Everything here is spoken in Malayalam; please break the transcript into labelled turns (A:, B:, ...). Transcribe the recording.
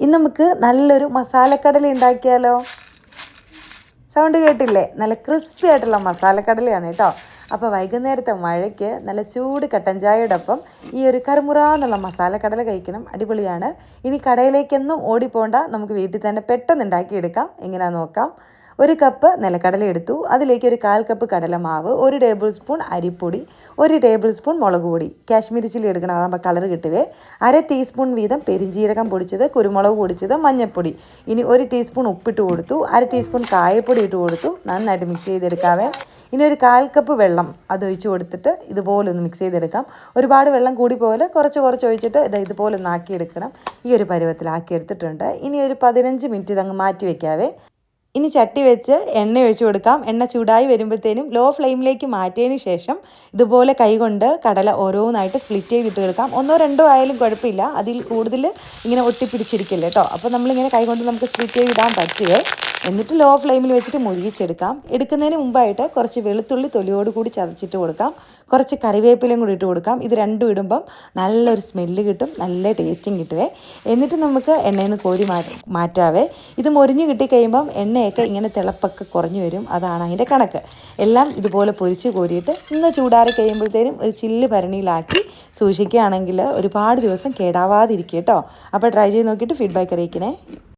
A: ഇന്ന് നമുക്ക് നല്ലൊരു മസാലക്കടല ഉണ്ടാക്കിയാലോ? സൗണ്ട് കേട്ടില്ലേ? നല്ല ക്രിസ്പി ആയിട്ടുള്ള മസാലക്കടലയാണ് കേട്ടോ. അപ്പോൾ വൈകുന്നേരത്തെ മഴയ്ക്ക് നല്ല ചൂട് കട്ടൻ ചായയോടൊപ്പം ഈ ഒരു കറുമുറ എന്നുള്ള മസാലക്കടല കഴിക്കണം. അടിപൊളിയാണ്. ഇനി കടയിലേക്കൊന്നും ഓടിപ്പോണ്ട. നമുക്ക് വീട്ടിൽ തന്നെ പെട്ടെന്ന് ഉണ്ടാക്കിയെടുക്കാം. എങ്ങനെയാ നോക്കാം. ഒരു കപ്പ് നിലക്കടല എടുത്തു. അതിലേക്ക് ഒരു കാൽ കപ്പ് കടലമാവ് ഒരു ടേബിൾ സ്പൂൺ അരിപ്പൊടി ഒരു ടേബിൾ സ്പൂൺ മുളക് പൊടി. കാശ്മീരി ചില്ലി എടുക്കണം. അതാകുമ്പോൾ കളർ കിട്ടുവേ. അര ടീസ്പൂൺ വീതം പെരിഞ്ചീരകം പൊടിച്ചത് കുരുമുളക് പൊടിച്ചത് മഞ്ഞൾപ്പൊടി. ഇനി ഒരു ടീസ്പൂൺ ഉപ്പിട്ട് കൊടുത്തു. അര ടീസ്പൂൺ കായപ്പൊടി ഇട്ട് കൊടുത്തു. നന്നായിട്ട് മിക്സ് ചെയ്തെടുക്കാവേ. ഇനി ഒരു കാൽ കപ്പ് വെള്ളം അത് ഒഴിച്ച് കൊടുത്തിട്ട് ഇതുപോലെ ഒന്ന് മിക്സ് ചെയ്തെടുക്കാം. ഒരുപാട് വെള്ളം കൂടി പോലെ കുറച്ച് കുറച്ച് ഒഴിച്ചിട്ട് ഇത് ഇതുപോലെ ഒന്ന് ആക്കിയെടുക്കണം. ഈ ഒരു പരുവത്തിലാക്കി എടുത്തിട്ടുണ്ട്. ഇനി ഒരു പതിനഞ്ച് മിനിറ്റ് ഇതങ്ങ് മാറ്റി വെക്കാവേ. ഇനി ചട്ടി വെച്ച് എണ്ണ ഒഴിച്ചു കൊടുക്കാം. എണ്ണ ചൂടായി വരുമ്പോഴത്തേനും ലോ ഫ്ലെയിമിലേക്ക് മാറ്റിയതിന് ശേഷം ഇതുപോലെ കൈകൊണ്ട് കടല ഓരോന്നായിട്ട് സ്പ്ലിറ്റ് ചെയ്തിട്ട് എടുക്കാം. ഒന്നോ രണ്ടോ ആയാലും കുഴപ്പമില്ല. അതിൽ കൂടുതൽ ഇങ്ങനെ ഒട്ടിപ്പിടിച്ചിരിക്കില്ല കേട്ടോ. അപ്പോൾ നമ്മളിങ്ങനെ കൈകൊണ്ട് നമുക്ക് സ്പ്ലിറ്റ് ചെയ്തിടാൻ പറ്റുമേ എന്നിട്ട് ലോ ഫ്ലെയിമിൽ വെച്ചിട്ട് മുഴുകിച്ചെടുക്കാം. എടുക്കുന്നതിന് മുമ്പായിട്ട് കുറച്ച് വെളുത്തുള്ളി തൊലിയോട് കൂടി ചതച്ചിട്ട് കൊടുക്കാം. കുറച്ച് കറിവേപ്പിലയും കൂടി ഇട്ട് കൊടുക്കാം. ഇത് രണ്ടും ഇടുമ്പം നല്ലൊരു സ്മെല്ല് കിട്ടും. നല്ല ടേസ്റ്റും കിട്ടുവേ. എന്നിട്ട് നമുക്ക് എണ്ണയിൽ നിന്ന് കോരി മാറ്റാവേ. ഇത് മൊരിഞ്ഞ് കിട്ടിക്കഴിയുമ്പം എണ്ണയൊക്കെ ഇങ്ങനെ തിളപ്പൊക്കെ കുറഞ്ഞു വരും. അതാണ് അതിന്റെ കണക്ക്. എല്ലാം ഇതുപോലെ പൊരിച്ച് കോരിയിട്ട് ഇന്ന് ചൂടാറി കഴിയുമ്പോഴത്തേനും ഒരു ചില്ല് ഭരണിയിലാക്കി സൂക്ഷിക്കുകയാണെങ്കിൽ ഒരുപാട് ദിവസം കേടാവാതിരിക്കും കേട്ടോ. അപ്പോൾ ട്രൈ ചെയ്ത് നോക്കിയിട്ട് ഫീഡ്ബാക്ക് അറിയിക്കണേ.